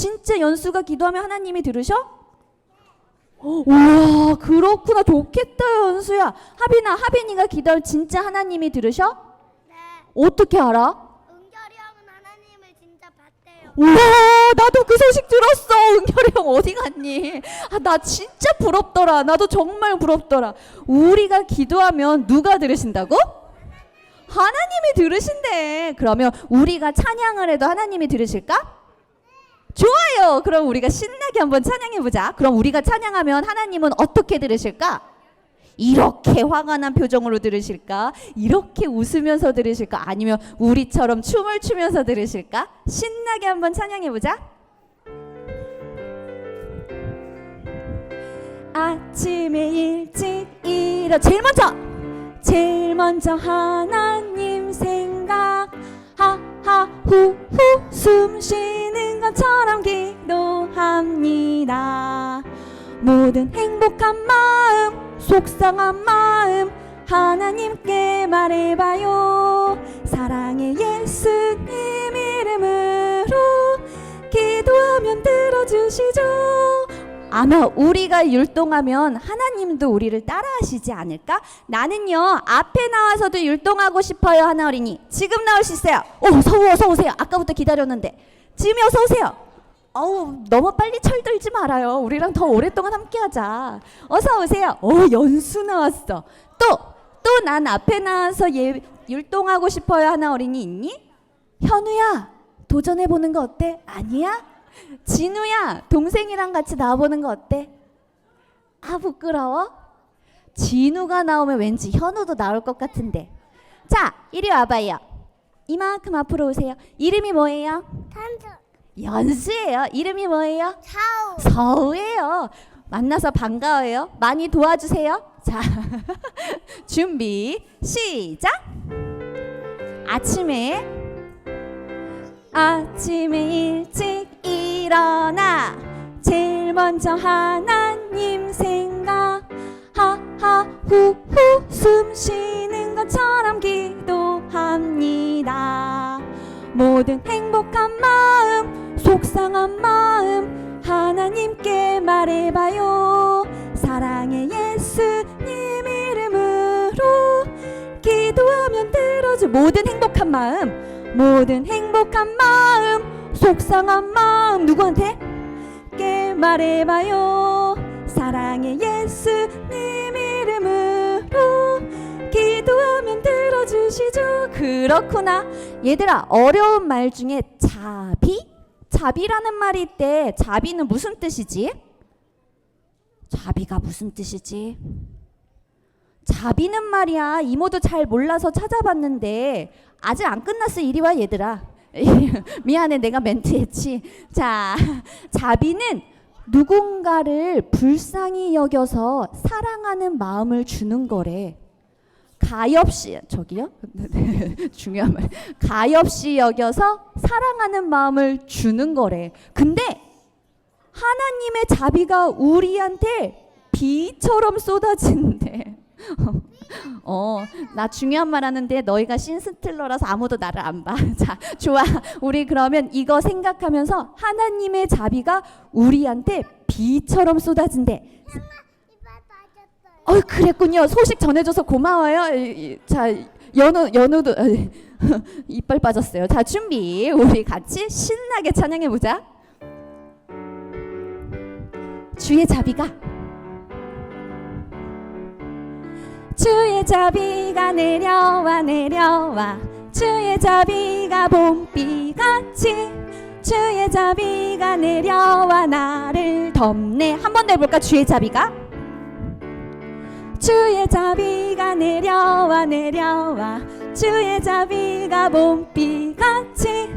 진짜 연수가 기도하면 하나님이 들으셔? 우와 그렇구나 좋겠다 연수야 하빈아 하빈이가 기도하면 진짜 하나님이 들으셔? 네. 어떻게 알아? 은결이 형은 하나님을 진짜 봤대요. 우와 나도 그 소식 들었어 은결이 형 어디 갔니 아 나 진짜 부럽더라 나도 정말 부럽더라 우리가 기도하면 누가 들으신다고? 하나님이 들으신대 그러면 우리가 찬양을 해도 하나님이 들으실까? 좋아요 그럼 우리가 신나게 한번 찬양해 보자 그럼 우리가 찬양하면 하나님은 어떻게 들으실까? 이렇게 화가 난 표정으로 들으실까? 이렇게 웃으면서 들으실까? 아니면 우리처럼 춤을 추면서 들으실까? 신나게 한번 찬양해 보자. 아침에 일찍 일어 제일 먼저 제일 먼저 하나님 생각 하하 후후 숨 쉬는 것처럼 기도합니다. 모든 행복한 마음, 속상한 마음 하나님께 말해봐요. 사랑의 예수님 이름으로 기도하면 들어주시죠. 아마 우리가 율동하면 하나님도 우리를 따라하시지 않을까? 나는요 앞에 나와서도 율동하고 싶어요 하나 어린이 지금 나올 수 있어요. 오 서우 어서 오세요. 아까부터 기다렸는데 지금이 어서 오세요. 어우 너무 빨리 철들지 말아요. 우리랑 더 오랫동안 함께하자. 어서 오세요. 오 연수 나왔어. 또 또 난 앞에 나와서 예, 율동하고 싶어요 하나 어린이 있니? 현우야 도전해 보는 거 어때? 아니야? 진우야 동생이랑 같이 나와보는 거 어때? 아 부끄러워? 진우가 나오면 왠지 현우도 나올 것 같은데. 자 이리 와봐요. 이만큼 앞으로 오세요. 이름이 뭐예요? 탄수, 연수예요. 이름이 뭐예요? 차우, 서우예요. 만나서 반가워요. 많이 도와주세요. 자, 준비 시작. 아침에 아침에 일찍 일어나 제일 먼저 하나님 생각 하하 후 후 숨 쉬는 것처럼 기도 합니다. 모든 행복한 마음 속상한 마음 하나님께 말해봐요 사랑의 예수님 이름으로 기도하면 들어주 모든 행복한 마음 모든 행복한 마음 속상한 마음 누구한테? 께 말해봐요 사랑의 예수님 기도하면 들어주시죠. 그렇구나. 얘들아 어려운 말 중에 자비? 자비라는 말이 있대. 자비는 무슨 뜻이지? 자비가 무슨 뜻이지? 자비는 말이야. 이모도 잘 몰라서 찾아봤는데 아직 안 끝났어 이리 와 얘들아. 미안해 내가 멘트했지. 자 자비는 누군가를 불쌍히 여겨서 사랑하는 마음을 주는 거래 가엾이 저기요 중요한 말 가엾이 여겨서 사랑하는 마음을 주는 거래 근데 하나님의 자비가 우리한테 비처럼 쏟아지는데 어, 나 중요한 말 하는데 너희가 신스틸러라서 아무도 나를 안 봐. 자, 좋아. 우리 그러면 이거 생각하면서 하나님의 자비가 우리한테 비처럼 쏟아진대. 어, 그랬군요. 소식 전해줘서 고마워요. 자, 연우 연우도 이빨 빠졌어요. 자, 준비. 우리 같이 신나게 찬양해 보자. 주의 자비가 주의 자비가 내려와 내려와 주의 자비가 봄비같이 주의 자비가 내려와 나를 덮네 한 번 더 해볼까 주의 자비가 주의 자비가 내려와 내려와. 주의 자비가 봄비같이.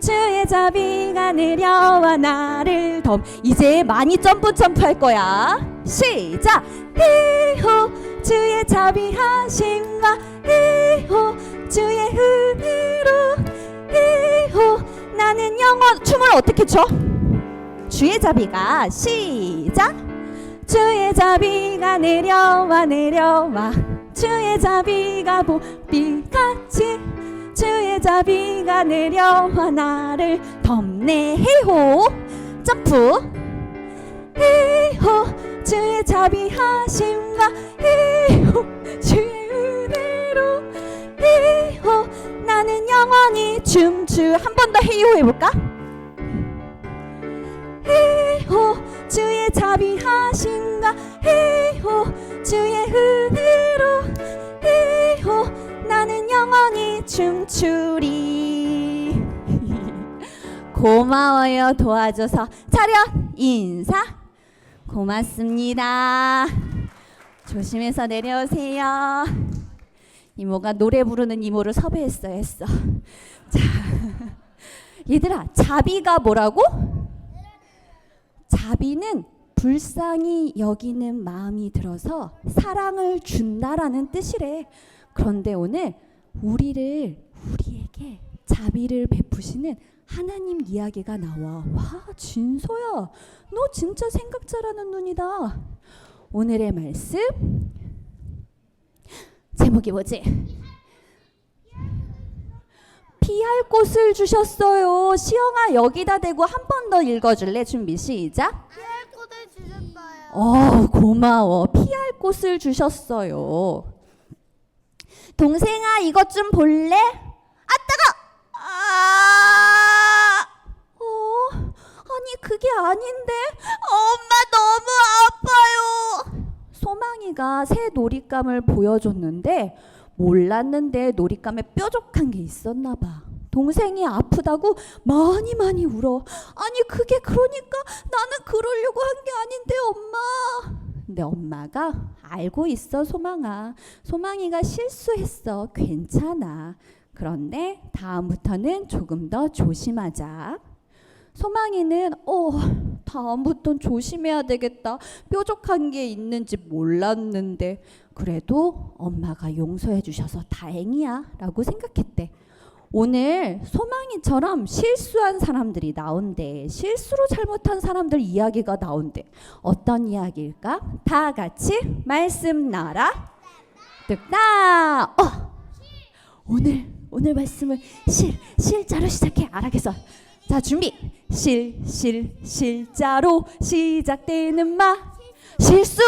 주의 자비가 내려와 나를 덮 이제 많이 점프 점프 할 거야. 시작! 히호 주의 자비하심과 히호 주의 은혜로 히호 나는 영원. 춤을 어떻게 춰? 주의 자비가 시작 주의 자비가 내려와 내려와. 주의 자비가 봄비같이. 주의 자비가 내려와 나를 덮네. 해호. 점프. 히호. 주의 자비하심과 히호. 주의 은혜로. 히호. 나는 영원히 춤추. 한 번더 히호 해볼까? 히호 주의 자비하심과 히호 주의 은혜로. 히호 나는 영원히 춤추리. 고마워요 도와줘서. 차렷 인사. 고맙습니다. 조심해서 내려오세요. 이모가 노래 부르는 이모를 섭외했어 했어. 자 얘들아 자비가 뭐라고? 자비는 불쌍히 여기는 마음이 들어서 사랑을 준다라는 뜻이래. 그런데 오늘 우리를 우리에게 자비를 베푸시는 하나님 이야기가 나와. 와, 진서야. 너 진짜 생각 잘하는 눈이다. 오늘의 말씀 제목이 뭐지? 피할 곳을 주셨어요. 시영아 여기다 대고 한 번 더 읽어줄래? 준비 시작. 피할 곳을 주셨어요. 어, 고마워. 피할 곳을 주셨어요. 동생아, 이것 좀 볼래? 아, 따가! 아! 어, 아니, 그게 아닌데. 엄마, 너무 아파요. 소망이가 새 놀잇감을 보여줬는데, 몰랐는데 놀잇감에 뾰족한 게 있었나 봐. 동생이 아프다고 많이 많이 울어. 아니 그게 그러니까 나는 그러려고 한 게 아닌데 엄마. 근데 엄마가 알고 있어 소망아. 소망이가 실수했어. 괜찮아. 그런데 다음부터는 조금 더 조심하자. 소망이는 어 다음부턴 조심해야 되겠다. 뾰족한 게 있는지 몰랐는데 그래도 엄마가 용서해 주셔서 다행이야 라고 생각했대. 오늘 소망이처럼 실수한 사람들이 나온대. 실수로 잘못한 사람들 이야기가 나온대. 어떤 이야기일까? 다 같이 말씀 나라. 뚝딱. 어. 오늘 오늘 말씀을 실 실자로 시작해. 알아겠어. 자 준비. 실 실 실자로 시작되는 말. 실수.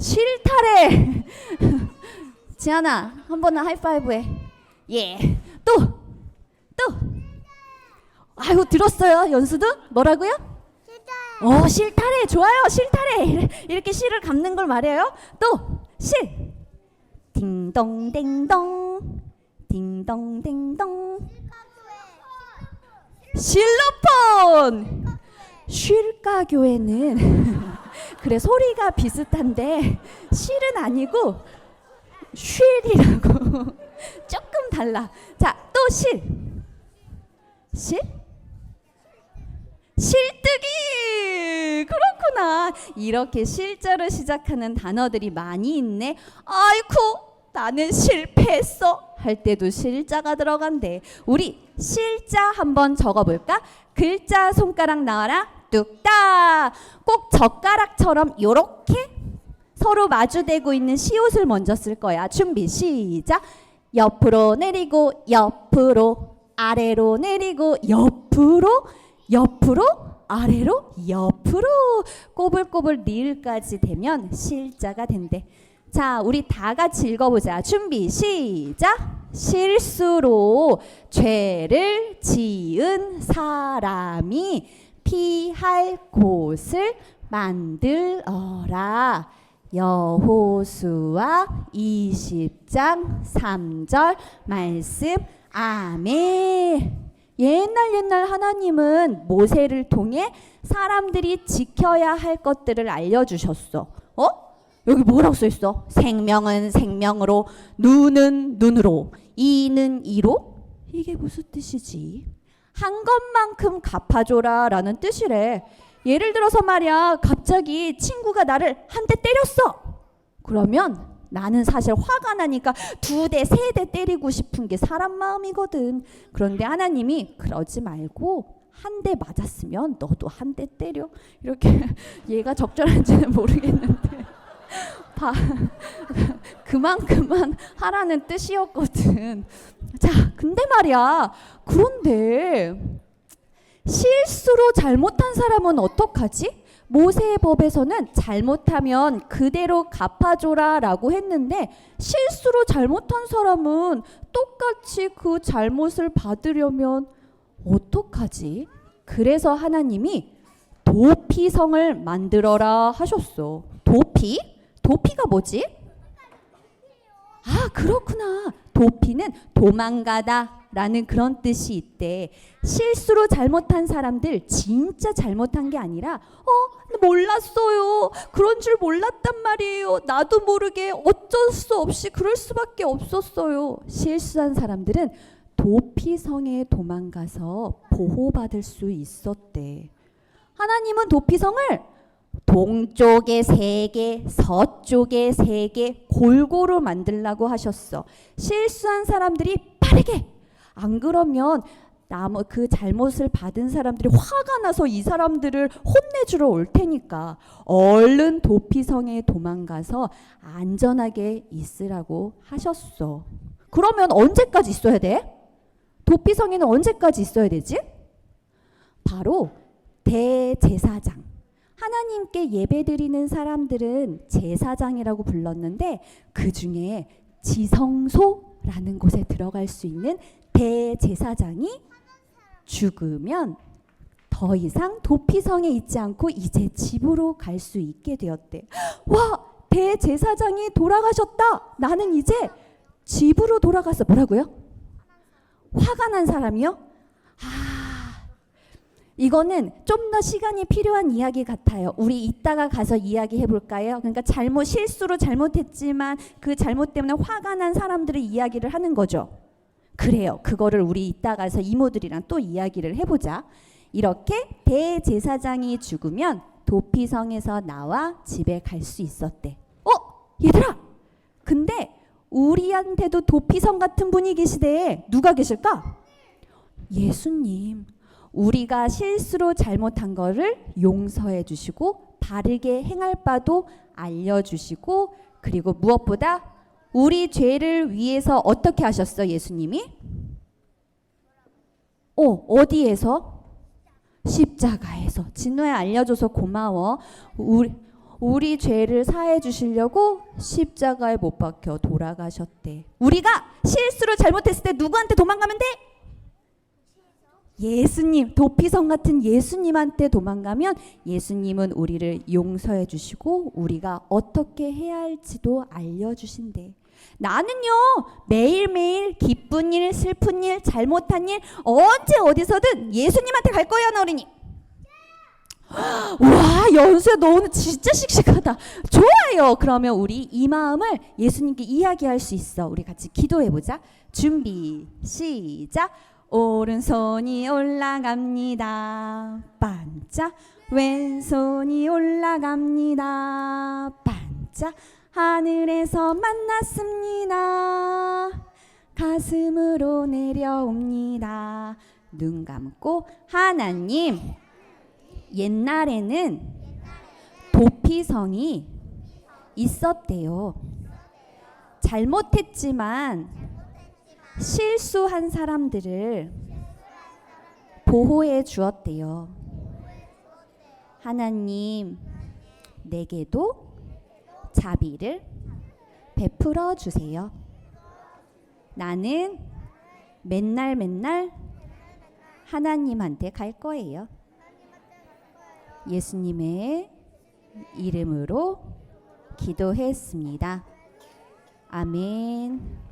실타래. 지안아, 한 번은 하이파이브 해. 예. 또, 또. 아이고, 들었어요, 연수도? 뭐라고요? 진짜요. 어, 실타래. 좋아요, 실타래. 이렇게 실을 감는 걸 말해요. 또, 실. 딩동댕동. 딩동댕동. 실로폰. 쉴까 교회는 그래 소리가 비슷한데 실은 아니고 쉴이라고 조금 달라. 자, 또 실. 실? 실뜨기! 그렇구나. 이렇게 실자로 시작하는 단어들이 많이 있네. 아이쿠, 나는 실패했어. 할 때도 실자가 들어간대. 우리 실자 한번 적어볼까? 글자 손가락 나와라. 뚝딱. 꼭 젓가락처럼 요렇게 서로 마주대고 있는 시옷을 먼저 쓸 거야. 준비 시작. 옆으로 내리고 옆으로 아래로 내리고 옆으로 옆으로 아래로 옆으로 꼬불꼬불 리을까지 되면 실자가 된대. 자, 우리 다 같이 읽어보자. 준비 시작. 실수로 죄를 지은 사람이 피할 곳을 만들어라. 여호수아 20장 3절 말씀 아멘. 옛날 옛날 하나님은 모세를 통해 사람들이 지켜야 할 것들을 알려주셨어. 어? 여기 뭐라고 써 있어? 생명은 생명으로, 눈은 눈으로, 이는 이로? 이게 무슨 뜻이지? 한 것만큼 갚아줘라 라는 뜻이래. 예를 들어서 말이야, 갑자기 친구가 나를 한 대 때렸어. 그러면 나는 사실 화가 나니까 두 대, 세 대 때리고 싶은 게 사람 마음이거든. 그런데 하나님이 그러지 말고 한 대 맞았으면 너도 한 대 때려. 이렇게 얘가 적절한지는 모르겠는데. 봐. 그만큼만 하라는 뜻이었거든. 자, 근데 말이야. 그런데 실수로 잘못한 사람은 어떡하지? 모세의 법에서는 잘못하면 그대로 갚아줘라 라고 했는데 실수로 잘못한 사람은 똑같이 그 잘못을 받으려면 어떡하지? 그래서 하나님이 도피성을 만들어라 하셨어. 도피? 도피가 뭐지? 아, 그렇구나. 도피는 도망가다 라는 그런 뜻이 있대. 실수로 잘못한 사람들 진짜 잘못한 게 아니라 어, 몰랐어요. 그런 줄 몰랐단 말이에요. 나도 모르게 어쩔 수 없이 그럴 수밖에 없었어요. 실수한 사람들은 도피성에 도망가서 보호받을 수 있었대. 하나님은 도피성을 동쪽에 세 개, 서쪽에 세 개, 골고루 만들라고 하셨어. 실수한 사람들이 빠르게 안 그러면 나머 그 잘못을 받은 사람들이 화가 나서 이 사람들을 혼내주러 올 테니까 얼른 도피성에 도망가서 안전하게 있으라고 하셨어. 그러면 언제까지 있어야 돼? 도피성에는 언제까지 있어야 되지? 바로 대제사장. 하나님께 예배드리는 사람들은 제사장이라고 불렀는데 그 중에 지성소라는 곳에 들어갈 수 있는 대제사장이 죽으면 더 이상 도피성에 있지 않고 이제 집으로 갈 수 있게 되었대. 와, 대제사장이 돌아가셨다. 나는 이제 집으로 돌아가서 뭐라고요? 화가 난 사람이요? 아, 이거는 좀 더 시간이 필요한 이야기 같아요. 우리 이따가 가서 이야기해 볼까요? 그러니까 잘못 실수로 잘못했지만 그 잘못 때문에 화가 난 사람들의 이야기를 하는 거죠. 그래요. 그거를 우리 이따 가서 이모들이랑 또 이야기를 해보자. 이렇게 대제사장이 죽으면 도피성에서 나와 집에 갈 수 있었대. 어, 얘들아. 근데 우리한테도 도피성 같은 분이 계시대. 누가 계실까? 예수님. 우리가 실수로 잘못한 거를 용서해 주시고 바르게 행할 바도 알려 주시고 그리고 무엇보다 우리 죄를 위해서 어떻게 하셨어 예수님이? 어, 어디에서? 십자가에서. 진우야 알려줘서 고마워. 우리 우리 죄를 사해 주시려고 십자가에 못 박혀 돌아가셨대. 우리가 실수로 잘못했을 때 누구한테 도망가면 돼? 예수님, 도피성 같은 예수님한테 도망가면 예수님은 우리를 용서해 주시고 우리가 어떻게 해야 할지도 알려 주신대. 나는요 매일매일 기쁜 일, 슬픈 일, 잘못한 일 언제 어디서든 예수님한테 갈나 어린이. 와 연수야 너 오늘 진짜 씩씩하다. 좋아요. 그러면 우리 이 마음을 예수님께 이야기할 수 있어. 우리 같이 기도해 보자. 준비 시작 오른손이 올라갑니다. 반짝 왼손이 올라갑니다. 반짝 하늘에서 만났습니다. 가슴으로 내려옵니다. 눈 감고 하나님 옛날에는 도피성이 있었대요. 잘못했지만 실수한 사람들을 보호해 주었대요. 하나님, 내게도 자비를 베풀어 주세요. 나는 맨날 맨날 하나님한테 갈 거예요. 예수님의 이름으로 기도했습니다. 아멘.